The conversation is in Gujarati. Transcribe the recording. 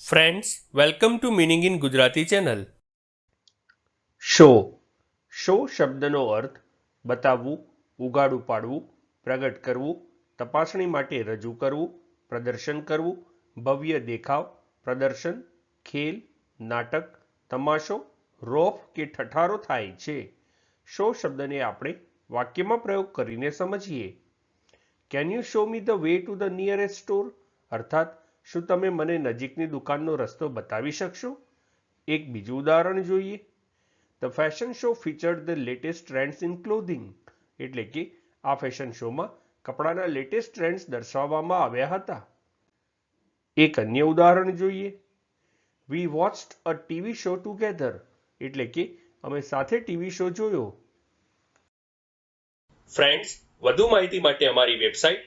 Friends welcome to meaning in Gujarati channel show show શબ્દનો અર્થ બતાવવું, ઉગાડું પાડવું, પ્રગટ કરવું, તપાસણી માટે રજૂ કરવું, પ્રદર્શન કરવું, ભવ્ય દેખાવ, પ્રદર્શન, ખેલ, નાટક, તમાશો, રોફ કે ઠઠારો થાય છે. શો શબ્દને આપણે વાક્યમાં પ્રયોગ કરીને સમજીએ. Can you show me the way to the nearest store અર્થાત શું તમે મને નજીકની દુકાનનો રસ્તો બતાવી શકશો? એક બીજું ઉદાહરણ જોઈએ. The fashion show featured the latest trends in clothing એટલે કે આ ફેશન શોમાં કપડાના લેટેસ્ટ ટ્રેન્ડ્સ દર્શાવવામાં આવ્યા હતા. એક અન્ય ઉદાહરણ જોઈએ. We watched a TV show together એટલે કે અમે સાથે ટીવી શો જોયો. ફ્રેન્ડ્સ વધુ માહિતી માટે અમારી website